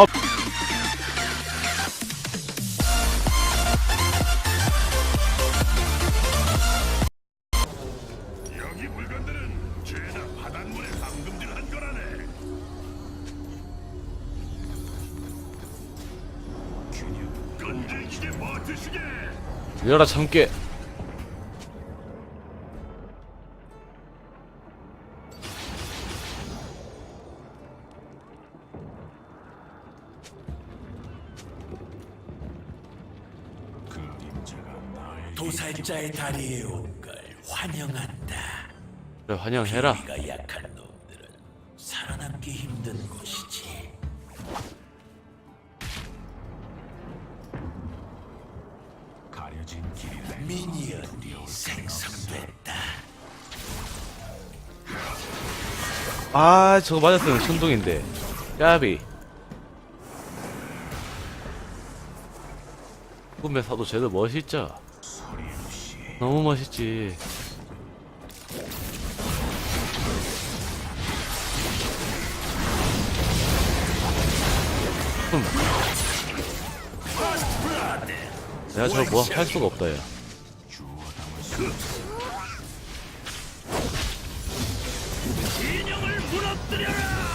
어. 여기 물건들은 죄다 바닷물에 감금질한 거라네. 끈질기게 버티시게. 열아 참깨. 도살자의 다리에 온 걸 환영한다. 그래 환영해라. 우리가 약한 놈들은 살아남기 힘든 곳이지. 가려진 길이라. 미니언이 생성됐다. 아 저거 맞았으면 천둥인데. 까비. 꿈의 사도 쟤도 멋있죠? 너무 멋있지. 흠. 내가 저걸 뭐할 수가 없다 야. 진영을 무너뜨려라.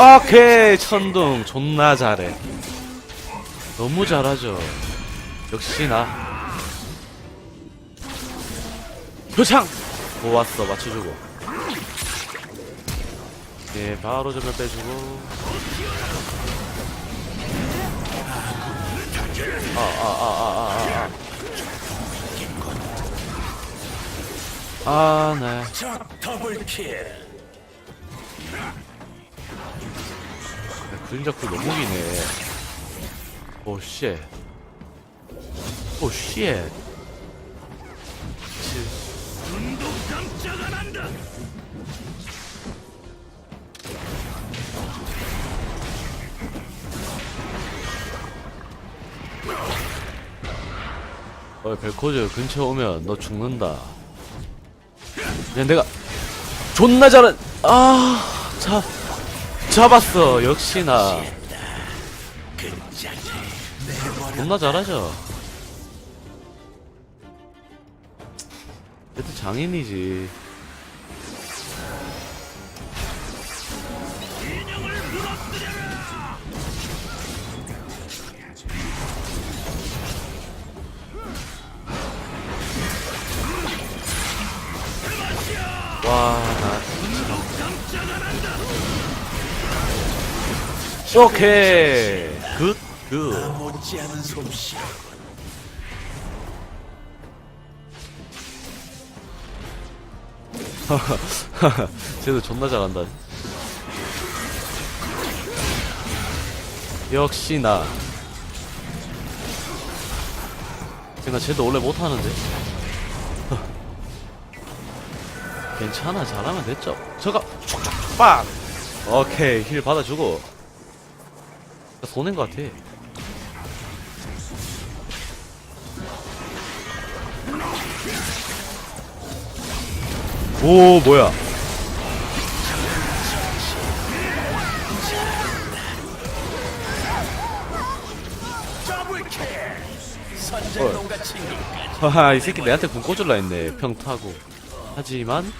오케이 천둥 존나 잘해. 너무 잘하죠. 역시 나. 표창. 좋았어 맞춰주고. 예 바로 전면 빼주고. 아 아 아 아 아 아. 아 네. 그림자 쿨 너무 기네. 오, 쉣. 오, 쉣. 눈도 깜짝 안 한다. 어, 벨코즈 근처 오면 너 죽는다. 그냥 내가 존나 잘한, 아, 잡, 잡았어. 역시나. 존나 잘하죠. 얘도 장인이지. 와, 오케이. 굿, 굿. 못지않은 솜씨. 쟤도 존나 잘한다. 역시나. 그니까 쟤도 원래 못하는데. 괜찮아, 잘하면 됐죠. 저가, 촉촉촉, 빡! 오케이, 힐 받아주고. 손해인 것 같아. 오, 뭐야. 하하, 이 새끼 내한테 군 꽂을라 했네. 평 타고. 하지만,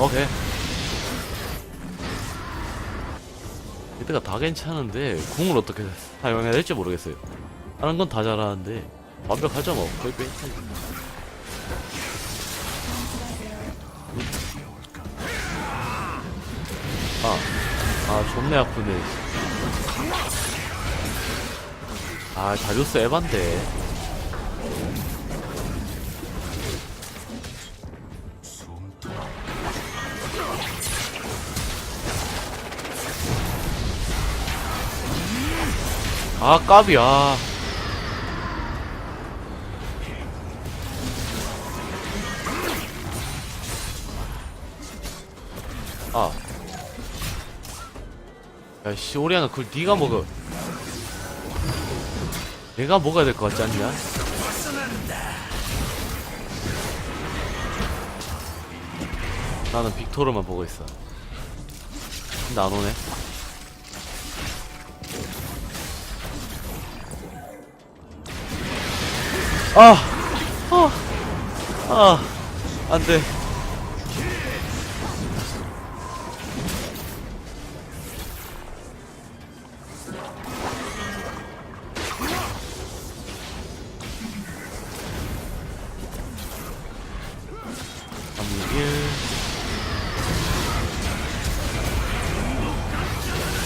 오케이. 이때가 다 괜찮은데, 궁을 어떻게 사용해야 될지 모르겠어요. 다른 건다 잘하는데, 완벽하죠, 뭐. 거의 빼. 아, 아, 존내 아프네. 아, 다리우스 에반데. 아 까비야. 아. 야씨 오리아나 그걸 네가 먹어. 내가 먹어야 될 것 같지 않냐? 나는 빅토르만 보고 있어. 근데 안 오네. 아! 아! 아! 안 돼.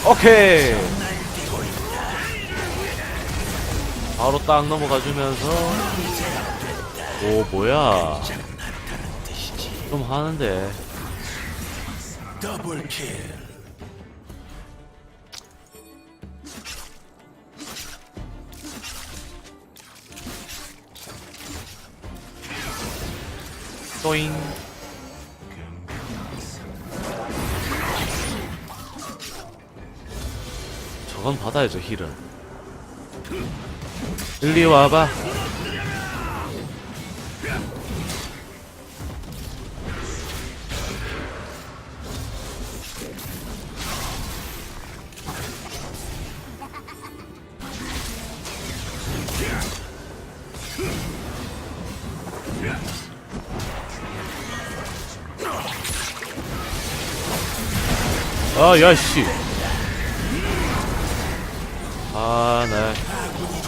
오케이 바로 딱 넘어가 주면서. 오 뭐야? 좀 하는데. 또잉. 저건 받아야죠 힐은 일리 와봐 아, 야씨.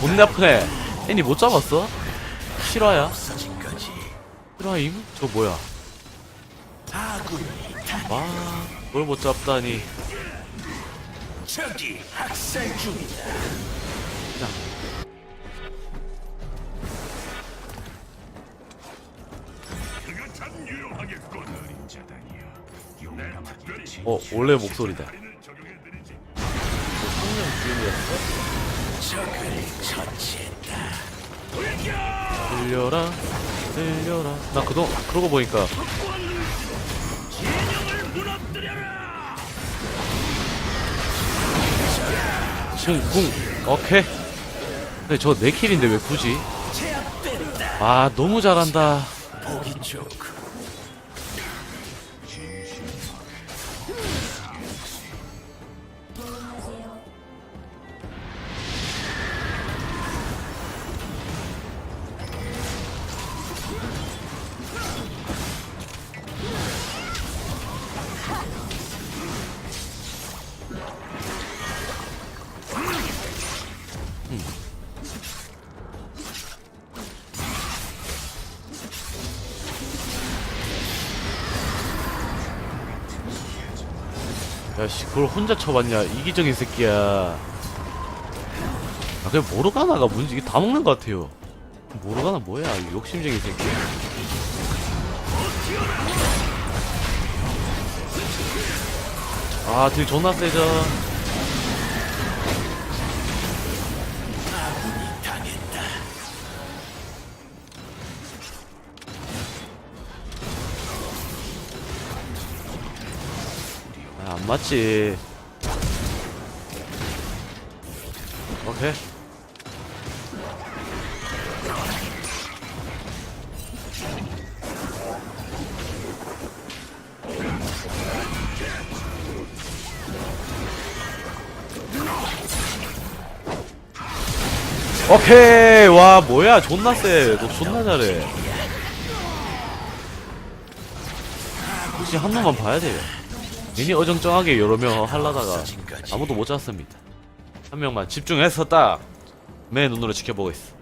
존나 아프네. 애니 못 잡았어? 실화야? 실화임? 저 뭐야? 아, 뭘못 잡다니. 중이다. 그가 참 유용하겠군. 그림자다니요. 용감하게 어, 원래 목소리다. 적용해드리지. 적을 처치했다. 들려라, 들려라. 나 그동, 그러고 보니까. 궁, 오케이. 근데 저 내 킬인데 왜 굳이? 제압된다. 아, 너무 잘한다. 보기 좋고. 그걸 혼자 쳐봤냐? 이기적인 새끼야. 아, 그냥 모르가나가 문제, 이게 다 먹는 것 같아요. 모르가나 뭐야? 이 욕심쟁이 새끼. 아, 딜 존나 세죠? 안 맞지. 오케이. 오케이. 와 뭐야. 존나 쎄너 존나 잘해. 혹시 한 놈만 봐야 돼요 괜히 어정쩡하게 여러 명 하려다가 아무도 못 잡습니다. 한 명만 집중해서 딱매 눈으로 지켜보고 있어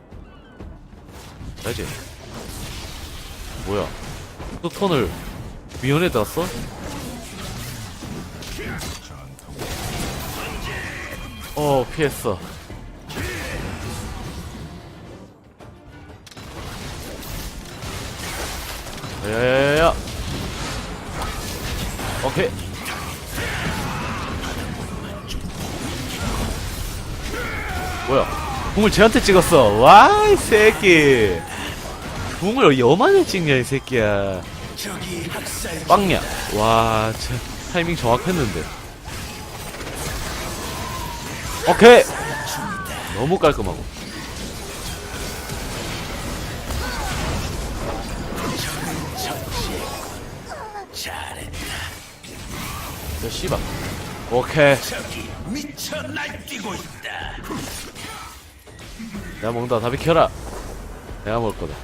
알지? 뭐야? 또 톤을 미연에다 써? 어 피했어. 야야야야. 오케이 뭐야? 궁을 쟤한테 찍었어. 와 이 새끼. 궁을 여만에 찍냐 이 새끼야. 빵냐. 와 참, 타이밍 정확했는데. 오케이. 너무 깔끔하고. 저 씨발. 오케이. 미쳐 날뛰고 있다. 내가 먹는다. 다 비켜라. 내가 먹을 거다.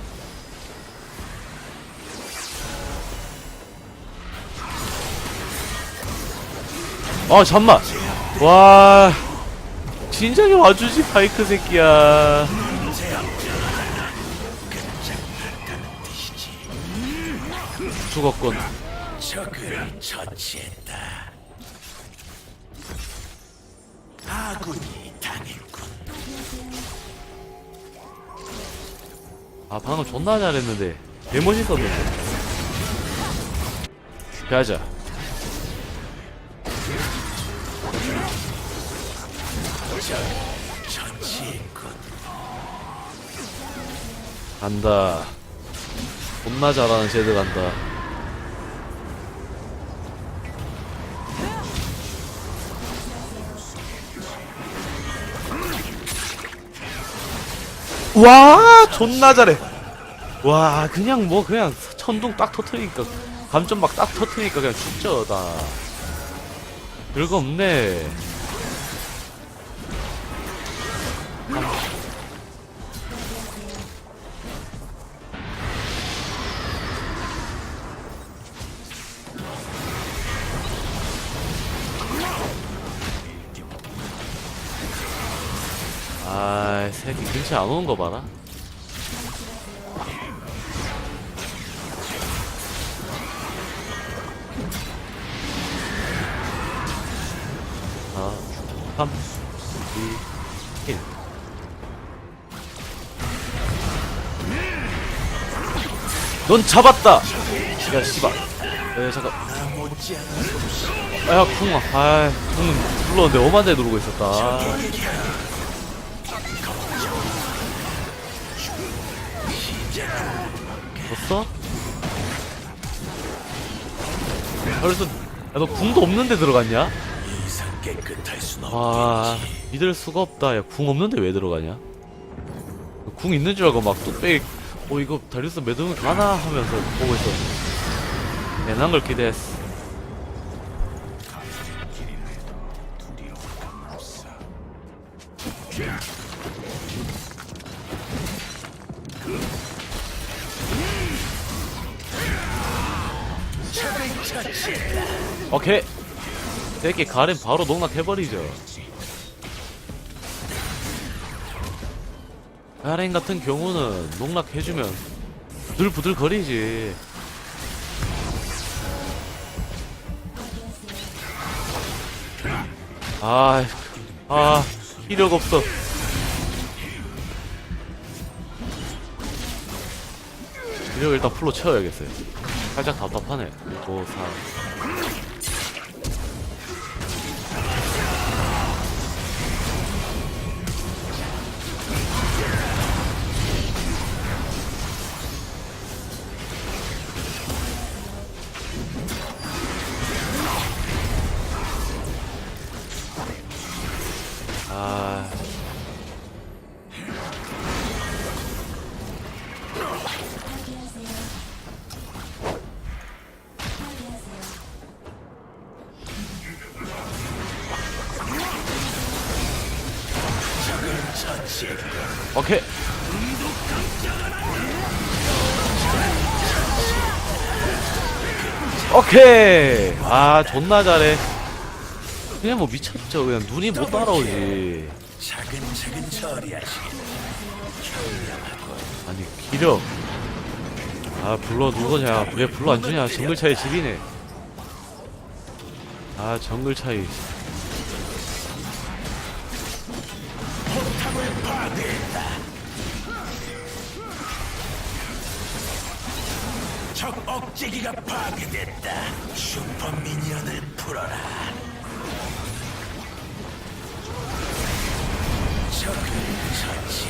어 잠만. 와. 진작에 와주지 바이크 새끼야. 죽었군. 적을 처치했다. 당했군. 아 방금 존나 잘했는데. 개멋있었는데. 가자. 간다. 존나 잘하는 쟤들 간다 와 존나 잘해. 와 그냥 뭐 그냥 천둥 딱 터트리니까 감점 막 딱 터트리니까 그냥 죽죠다. 별거 없네 새끼 근처에 안 오는 거 봐라 아, 3, 2, 1. 넌 잡았다! 야, 씨발. 에, 잠깐. 야, 쿵아. 아, 쿵 눌렀는데 엄한 데 누르고 있었다. 졌어? 그래서, 야, 너 궁도 없는데 들어갔냐? 와. 믿을 수가 없다 야 궁 없는데 왜 들어가냐 궁 있는 줄 알고 막 뚝배기 어 이거 다리우스 매듭은 가나 하면서 보고 있었는데 괜한 걸 기대했어 오케이 새끼 가렘 바로 농락해버리죠 가렘 같은 경우는 농락해주면 부들부들 거리지 아, 아, 필요가 없어. 이거 일단 풀로 채워야겠어요. 살짝 답답하네. 5, 4. 오케이. 오케이. 아, 존나 잘해. 그냥 뭐 미쳤죠. 그냥 눈이 못 따라오지. 아니 기력 아 불러 누구냐 왜 불러 안 주냐 정글 차이 집이네 아 정글 차이 적 억제기가 파괴됐다. 슈퍼 미니언을 풀어라. 적을 처치.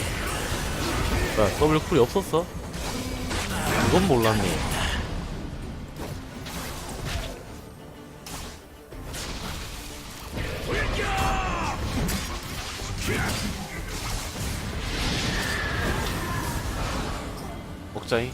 야 더블 쿨이 없었어? 그건 몰랐네 먹자잉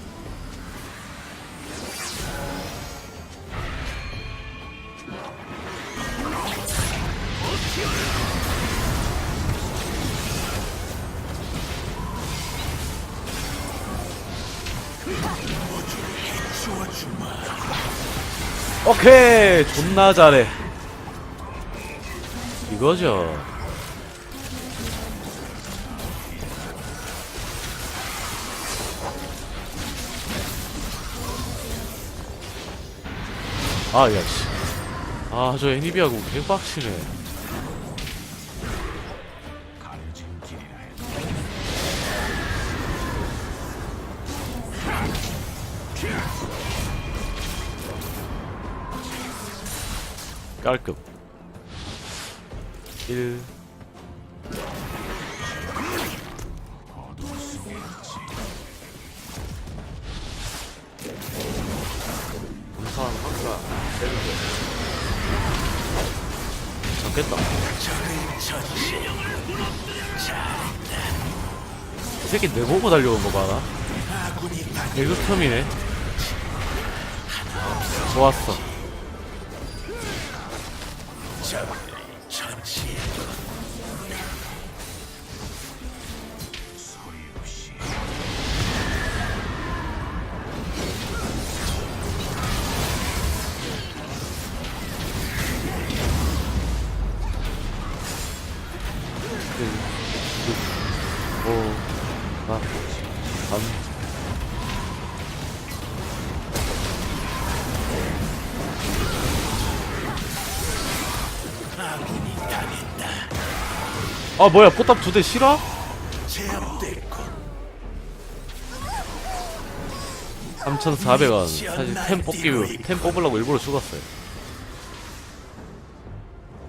오케이 존나 잘해. 이거죠 아, 야, 씨. 아, 저 애니비하고 개빡치네. 길이라 해. 깔끔. 1. 공사한 항상 때리고. 잡겠다. 적을 처치. 이 새끼 내 보고 달려온 거 봐라. 개그텀이네. 좋았어. 6, 5, 4, 3, 아 뭐야 포탑 두 대 싫어? 3,400원. 사실 템 뽑기 템 뽑으려고 일부러 죽었어요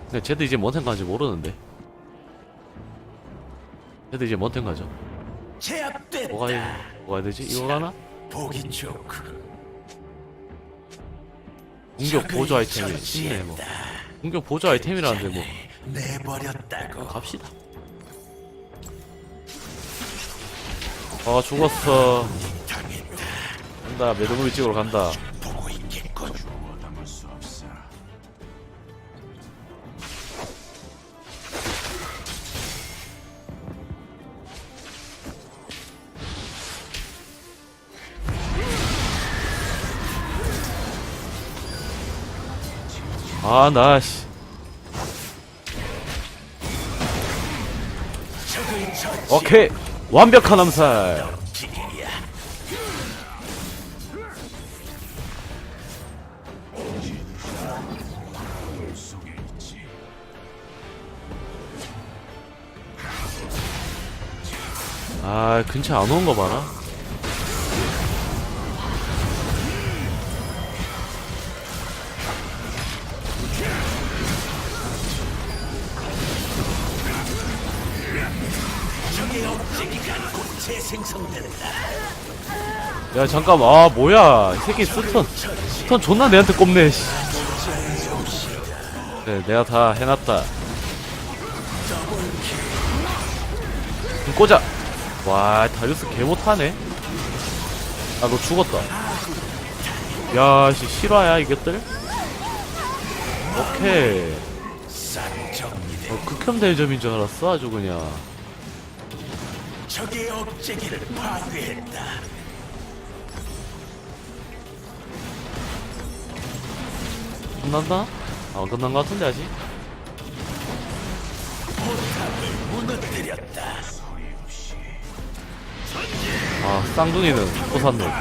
근데 쟤도 이제 뭔 생각인지 모르는데 쟤도 이제 뭔 생각하죠? 제압됐다. 뭐가, 해야- 뭐가 해야 되지? 이거 가나? 보기 좋고 공격 보조 아이템이 있네, 뭐. 공격 보조 아이템이라는데, 뭐. 내버렸다고. 갑시다. 아, 죽었어. 당했다. 간다, 매듭을 찍으러 간다. 보고 있겠군. 아, 나, 씨. 오케이. 완벽한 암살. 아, 근처 안 오는 거 봐라. 야, 잠깐만. 아, 뭐야. 이 새끼 스턴. 스턴 존나 내한테 꼽네, 씨. 네, 내가 다 해놨다. 좀 꽂아. 와, 다리우스 개 못하네. 아, 너 죽었다. 야, 씨, 실화야, 이것들? 오케이. 어, 극혐 대점인 줄 알았어, 아주 그냥. 적의 억제기를 파괴했다. 끝났나? 아, 안 끝난 것 같은데, 아직? 아, 쌍둥이는 부산놈.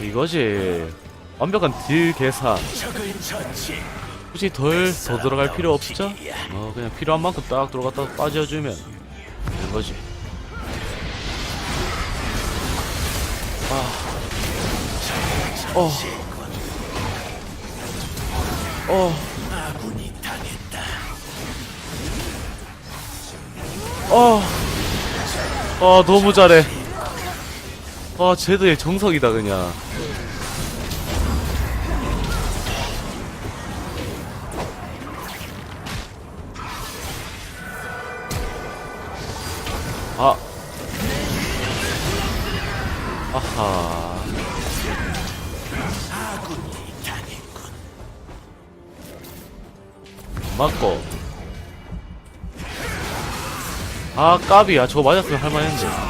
이거지. 완벽한 딜 계산. 굳이 덜 더 들어갈 필요 없죠? 어, 그냥 필요한 만큼 딱 들어갔다 빠져주면 되는 거지. 아. 어. 어. 어. 아 너무 잘해 아 제드의 정석이다 그냥 아 아하. 맞고 아 까비야 저거 맞았으면 할만했는데.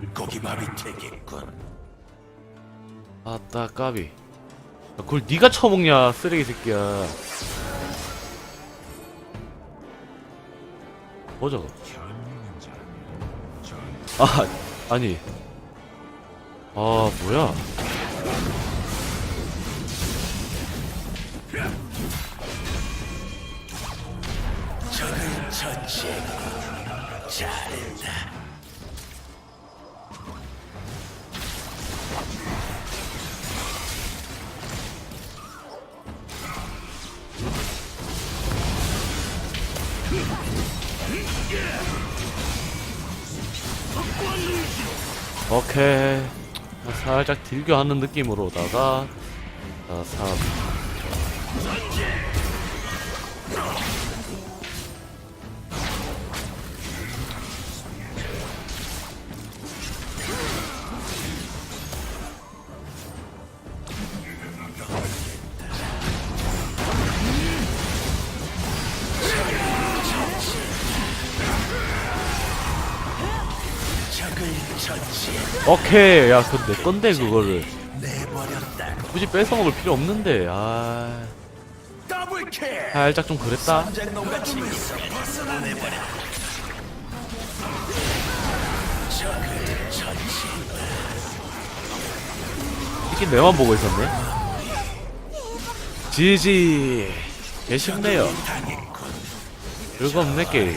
물고기 밥이 되겠군. 아따 까비 야, 그걸 네가 처먹냐 쓰레기 새끼야 뭐 저거 아 아니 아 뭐야 적을 처치했군. 잘했다. 오케이 살짝 딜교하는 느낌으로다가 자 3. 오케이. 야내 건데 그거를. 굳이 뺏어먹을 필요 없는데 아. 살짝 좀 그랬다. 이게 내만 보고 있었네. 지지. 개쉽네요. 없네 게임